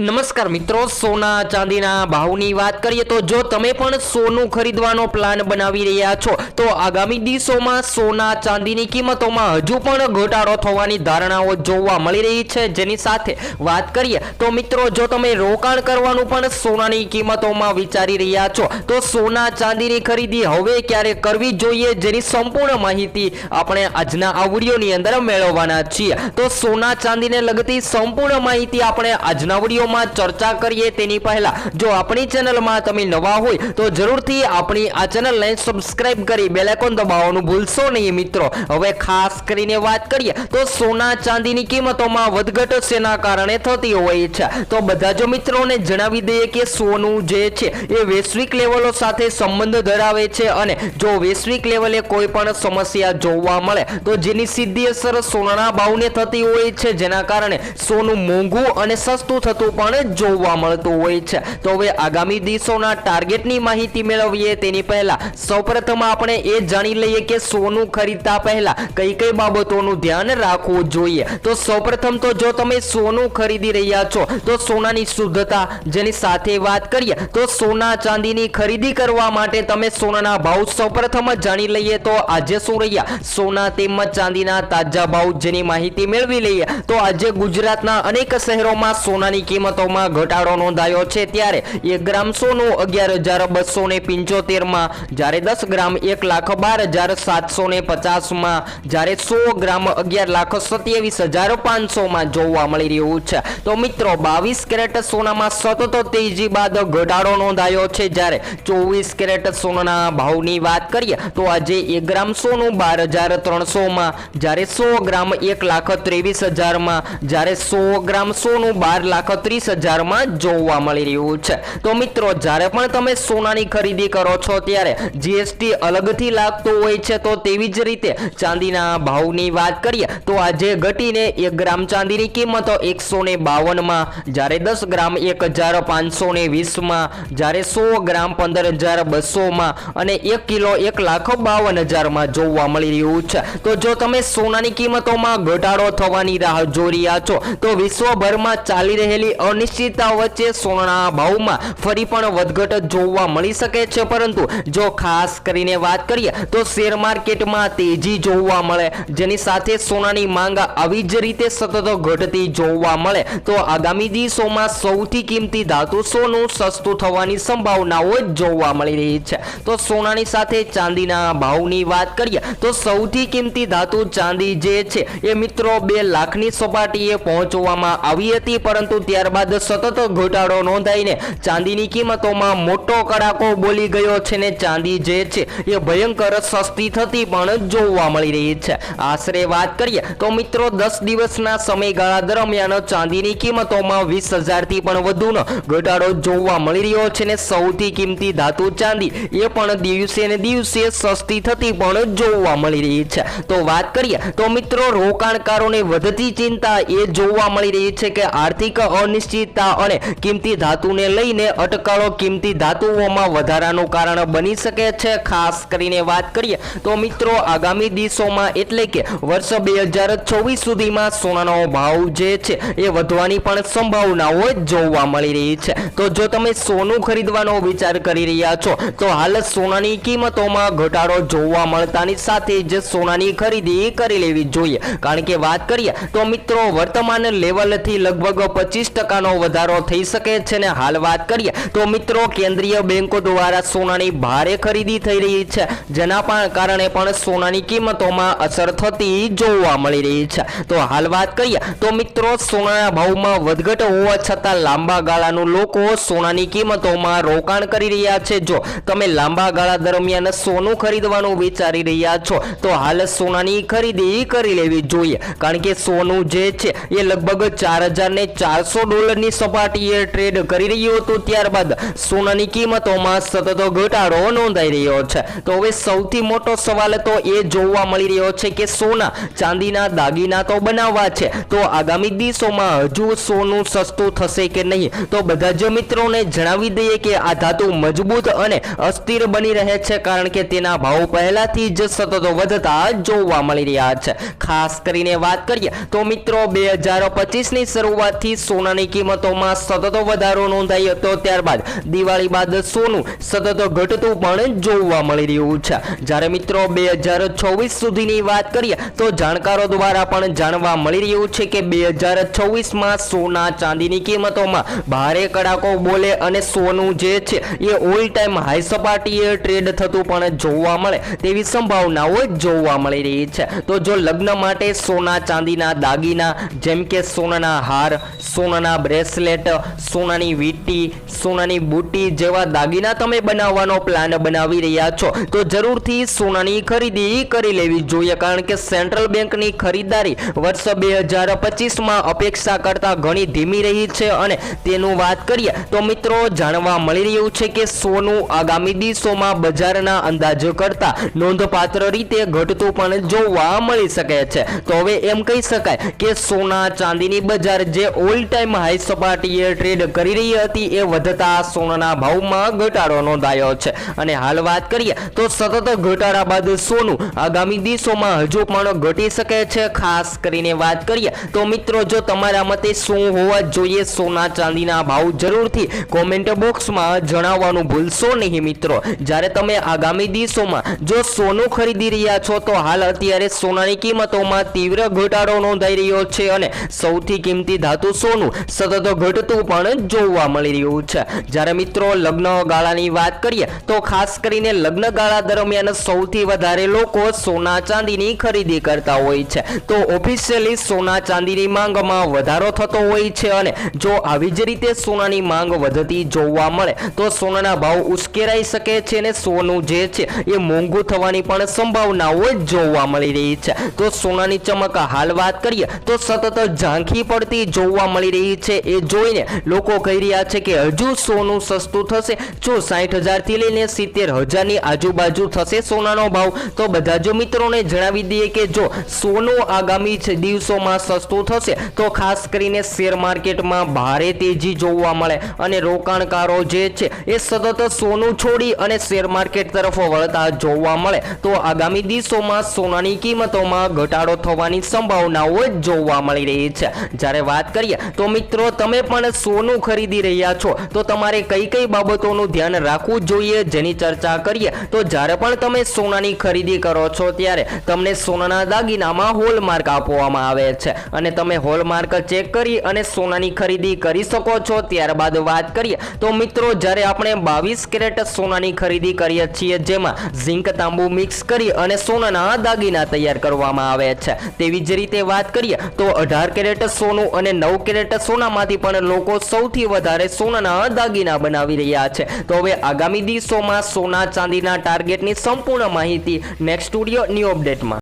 નમસ્કાર મિત્રો, સોના ચાંદીના ભાવની વાત કરીએ તો જો તમે પણ સોનું ખરીદવાનો પ્લાન બનાવી રહ્યા છો, તો આગામી દિવસોમાં સોના ચાંદીની કિંમતોમાં હજુ પણ ઘટાડો થવાની ધારણાઓ જોવા મળી રહી છે. જેની સાથે વાત કરીએ તો મિત્રો, જો તમે રોકાણ કરવાનું પણ સોનાની કિંમતોમાં વિચારી રહ્યા છો, તો સોના ચાંદીની ખરીદી હવે ક્યારે કરવી જોઈએ જેની સંપૂર્ણ માહિતી આપણે આજના આ વિડીયોની અંદર મેળવવાના છીએ. તો સોના ચાંદીને લગતી સંપૂર્ણ માહિતી આપણે આજના વિડીયોમાં ચર્ચા કરીએ તેની પહેલા. જો આપણી ચેનલમાં તમે નવા હોય, તો જરૂરથી આપણી આ ચેનલને સબસ્ક્રાઇબ કરી બેલ આઇકોન દબાવવાનું ભૂલશો નહીં મિત્રો. હવે ખાસ કરીને વાત કરીએ, તો સોના ચાંદીની કિંમતોમાં વધઘટ શેના કારણે થતી હોય છે? તો બધા જો મિત્રોને જણાવી દઈએ કે સોનું જે છે, એ વૈશ્વિક લેવલો સાથે સંબંધ ધરાવે છે અને જો વૈશ્વિક લેવલે કોઈ પણ સમસ્યા જોવા મળે, તો જેની સીધી અસર સોનાના ભાવને થતી હોય છે. જેના કારણે સોનું મોંઘું અને સસ્તું થતું પણ જોવા મળતું હોય છે. તો હવે આગામી દિવસોના ટાર્ગેટની માહિતી મેળવીએ તેની પહેલા. સૌપ્રથમ આપણે એ જાણી લઈએ કે સોનું ખરીદતા પહેલા કઈ કઈ બાબતોનું ધ્યાન રાખવું જોઈએ. તો સૌપ્રથમ તો જો તમે સોનું ખરીદી રહ્યા છો, તો સોનાની શુદ્ધતા જેની સાથે વાત કરીએ, તો સોના ચાંદીની ખરીદી કરવા માટે તમે સોનાના ભાવ સૌપ્રથમ જાણી લઈએ તો આજે શું રહ્યા? સોના તેમજ ચાંદીના તાજા ભાવ જેની માહિતી મેળવી લઈએ. તો આજે ગુજરાતના અનેક શહેરોમાં સોનાની કિંમતોમાં ઘટાડો નોંધાયો છે ત્યારે એક ગ્રામ સોનું અગિયાર હજાર બસો ને પિંચોતેરમાં, જ્યારે દસ ગ્રામ એક લાખ બાર હજાર સાતસો ને પચાસમાં, જ્યારે સો ગ્રામ અગિયાર લાખ સત્યાવીસ હજાર પાંચસોમાં જોવા મળી રહ્યું છે. તો મિત્રો, બાવીસ કેરેટ સોનામાં સતત તેજી બાદ ઘટાડો નોંધાયો છે. જ્યારે ચોવીસ કેરેટ સોનાના ભાવની વાત કરીએ, તો આજે એક ગ્રામ સોનું બાર હજાર ત્રણસોમાં, જ્યારે સો ગ્રામ એક લાખ ત્રેવીસ હજારમાં, જ્યારે સો ગ્રામ સોનું બાર લાખ ત્રીસ હજારમાં જોવા મળી રહ્યું છે. તો મિત્રો, જ્યારે પણ તમે સોનાની ખરીદી કરો છો, ત્યારે જીએસટી અલગથી લાગતું હોય છે. તો તેવી જ રીતે ચાંદીના ભાવની વાત કરીએ, તો આજે ઘટીને એક ગ્રામ ચાંદીની કિંમતો એકસો ને બાવનમાં, જ્યારે દસ ગ્રામ એક હજાર પાંચસો ને વીસમાં, જ્યારે સો ગ્રામ પંદર હજાર બસોમાં અને એક કિલો એક લાખ બાવન હજારમાં જોવા મળી રહ્યું છે. તો જો તમે સોનાની કિંમતોમાં ઘટાડો થવાની રાહ જોઈ રહ્યા છો, તો વિશ્વભરમાં ચાલી રહેલી અનિશ્ચિતતા વચ્ચે સોનાના ભાવમાં ફરી પણ વધઘટ જોવા મળી શકે છે. પરંતુ જો ખાસ કરીને વાત કરીએ તો શેર માર્કેટમાં તેજી જોવા મળે. જેની સાથે સોનાની માંગ આવી જ રીતે સતત ઘટતી જોવા મળે. તો આગામી દિવસોમાં સૌથી કિંમતી ધાતુ સોનું સસ્તું થવાની સંભાવનાઓ જોવા મળી રહી છે. તો સોનાની સાથે ચાંદીના ભાવની વાત કરીએ તો સૌથી કિંમતી ધાતુ ચાંદી જે છે એ મિત્રો બે લાખની સપાટીએ પહોંચવામાં આવી હતી. પરંતુ ત્યારબાદ સતત ઘટાડો નોંધાઈને ચાંદીની કિંમતોમાં મોટો કડાકો બોલી ગયો છે ને ચાંદી જે છે એ ભયંકર સસ્તી થતી પણ જોવા મળી રહી છે. આશરે વાત કરીએ તો મિત્રો દસ દિવસના સમયગાળા દરમિયાન ચાંદીની કિંમતોમાં વીસ હજારથી પણ વધુનો ઘટાડો જોવા મળી રહ્યો છે ને સૌથી કિંમતી ધાતુ ચાંદી એ પણ દિવસે ને દિવસે સસ્તી થતી પણ જોવા મળી રહી છે. તો વાત કરીએ તો મિત્રો રોકાણકારોને વધતી ચિંતા એ જોવા મળી રહી છે કે આર્થિક અનિશ્ચિતતા અને કિંમતી ધાતુને લઈને અટકળો કિંમતી ધાતુઓમાં વધારાનું કારણ બની શકે છે. ખાસ કરીને વાત કરીએ તો મિત્રો, આગામી દિવસોમાં એટલે કે વર્ષ બે હજાર ચોવીસ સુધીમાં સોનાનો ભાવ જે છે એ વધવાની પણ સંભાવનાઓ જોવા મળી રહી છે. તો જો તમે સોનું ખરીદવાનો વિચાર કરી રહ્યા છો, તો હાલ સોનાની કિંમતોમાં ઘટાડો જોવા મળતાની સાથે જ સોનાની ખરીદી કરી લેવી જોઈએ. કારણ કે વાત કરીએ તો મિત્રો, વર્તમાન લેવલથી લગભગ પચીસ ટકાનો વધારો થઈ શકે છે ને હાલ વાત કરીએ તો મિત્રો કેન્દ્રીય બેંકો દ્વારા સોનાની ભારે ખરીદી થઈ રહી છે. જેના પણ કારણે પણ સોનાની કિંમતોમાં અસર થતી જોવા મળી રહી છે. તો હાલ વાત કરીએ તો મિત્રો સોનાના ભાવમાં વધઘટ હોવા છતાં લાંબા ગાળાનું લોકો સોનાની કિંમતોમાં રોકાણ કરી રહ્યા છે. જો તમે લાંબા ગાળા દરમિયાન સોનું ખરીદવાનું વિચારી રહ્યા છો, તો હાલ સોનાની ખરીદી કરી લેવી જોઈએ. કારણ કે સોનું જે છે એ લગભગ ચાર હજાર ને ચારસો ડોલરની સપાટીએ ટ્રેડ કરી રહ્યું હતું. ત્યારબાદ સોનાની કિંમતોમાં સતત ઘટાડો નોંધાઈ રહ્યો છે. તો હવે સૌથી મોટો સવાલ તો એ જોવા મળી રહ્યો છે કે સોના ચાંદીના દાગીના તો બનાવવા છે. તો આગામી દિવસોમાં હજુ સોનું સસ્તું થશે કે નહીં? તો બધા જ મિત્રોને જણાવી દઈએ કે આ ધાતુ મજબૂત અને અસ્થિર બની રહે છે કારણ કે તેના ભાવ પહેલાથી જ સતત વધતા જોવા મળી રહ્યા છે. ખાસ કરીને વાત કરીએ તો મિત્રો, બે હજાર પચીસની શરૂઆતથી સોનાની કિંમતોમાં સતત વધારો નોંધાયો હતો. ત્યારબાદ દિવાળી બાદ સોનું સતત ઘટતું પણ જોવા મળી રહ્યું છે. જ્યારે મિત્રો બે હજાર છવ્વીસ સુધીની વાત કરીએ તો જાણકારો દ્વારા પણ જાણવા મળી રહ્યું છે કે બે હજાર છવ્વીસમાં સોના ચાંદીની કિંમતોમાં ભારે કડાકો બોલે અને સોનું જે છે એ ઓલ ટાઈમ હાઈ સપાટીએ ટ્રેડ થતું પણ જોવા મળે તેવી સંભાવનાઓ જોવા મળી રહી છે. તો જો લગ્ન માટે સોના ચાંદીના દાગીના જેમ કે સોનાના હાર, સોનાના બ્રેસલેટ, સોનાની વીંટી, સોનાની બુટ્ટી જેવા દાગીના તમે બનાવવાનો પ્લાન બનાવી રહ્યા છો. તો જરૂરથી સોનાની ખરીદી કરી લેવી જોઈએ, કારણ કે સેન્ટ્રલ બેંકની ખરીદારી વર્ષ બે હજાર પચીસમાં અપેક્ષા કરતાં ઘણી ધીમી રહી છે. અને તેનું વાત કરીએ, તો મિત્રો, જાણવા મળી રહ્યું છે કે સોનું આગામી દિવસોમાં બજારના અંદાજો કરતાં નોંધપાત્ર રીતે ઘટતું પણ જોવા મળી શકે છે. તો હવે એમ કહી શકાય કે સોના ચાંદીની બજાર જે ઓલ ટાઈમ હાઈ સપાટીએ ટ્રેડ કરી રહી હતી એ વધતા સોનાના ભાવમાં ઘટાડો નોંધાયો છે. અને હાલ વાત કરીએ તો સતત ઘટાડા બાદ સોનું આગામી દિવસોમાં હજુ પણ ઘટી શકે છે. ખાસ કરીને વાત કરીએ તો મિત્રો, જો તમારા મતે શું હોવા જોઈએ સોના ચાંદીના ભાવ જરૂરથી કોમેન્ટ બોક્સમાં જણાવવાનું ભૂલશો નહીં મિત્રો. જ્યારે તમે આગામી દિવસોમાં જો સોનું ખરીદી રહ્યા છો, તો હાલ અત્યારે સોનાની કિંમતોમાં તીવ્ર ઘટાડો નોંધાઈ રહ્યો છે. અને સૌથી કિંમતી ધાતુ સોનું સતત ઘટતું પણ જોવા મળી રહ્યું છે. જ્યારે મિત્રો લગ્ન ગાળાની વાત કરીએ, તો ખાસ કરીને લગ્ન ગાળા દરમિયાન સૌથી વધારે લોકો સોના ચાંદીની ખરીદી કરતા હોય છે. તો ઓફિશિયલી સોના ચાંદીની માંગમાં વધારો થતો હોય છે અને જો આવી જ રીતે સોનાની માંગ વધતી જોવા મળે, તો સોનાના ભાવ ઉશ્કેરાઈ શકે છે અને સોનું જે છે એ મોંઘું થવાની પણ સંભાવનાઓ જોવા મળી રહી છે. તો સોનાની ચમક હાલ વાત કરીએ, તો સતત ઝાંખી પડતી જોવા મળી રહી છે. એ જોઈને લોકો કહી રહ્યા છે કે હજુ સોનું સસ્તું થશે. જો સાઠ હજારથી લઈને સિત્તેર હજારની આજુબાજુ થશે સોનાનો ભાવ, તો બધા જો મિત્રોને જણાવી દઈએ કે જો સોનું આગામી દિવસોમાં સસ્તું થશે, તો ખાસ કરીને શેર માર્કેટમાં ભારે તેજી જોવા મળે. અને રોકાણકારો જે છે, એ સતત સોનું છોડી અને શેર માર્કેટ તરફ વળતા જોવા મળે. તો આગામી દિવસોમાં સોનાની કિંમતોમાં ઘટાડો થવાની સંભાવનાઓ જોવા મળી રહી છે. જ્યારે વાત કરીએ, તો મિત્રો તમે પણ સોનું ખરીદી રહ્યા છો. તો તમારે કઈ કઈ બાબતોનું ધ્યાન રાખવું જોઈએ જેની ચર્ચા કરીએ? તો જ્યારે પણ તમે સોનાની ખરીદી કરો છો, ત્યારે તમને સોનાના દાગીનામાં હોલમાર્ક આપવામાં આવે છે. અને તમે હોલમાર્ક ચેક કરી અને સોનાની ખરીદી કરી શકો છો. ત્યારબાદ વાત કરીએ. તો મિત્રો, જ્યારે આપણે બાવીસ કેરેટ સોનાની ખરીદી કરીએ છીએ, જેમાં ઝીંક તાંબુ મિક્સ કરી અને સોનાના દાગીના તૈયાર કરવામાં આવે છે. તેવી જ રીતે વાત કરીએ. તો અઢાર કેરેટ સોનું અને નવ કેરેટ સોનામાંથી પણ લોકો સૌથી વધારે સોનાના દાગીના બનાવી રહ્યા છે. તો હવે આગામી દિવસોમાં સોના ચાંદીના ટાર્ગેટની સંપૂર્ણ માહિતી નેક્સ્ટ સ્ટુડિયો ન્યૂ અપડેટમાં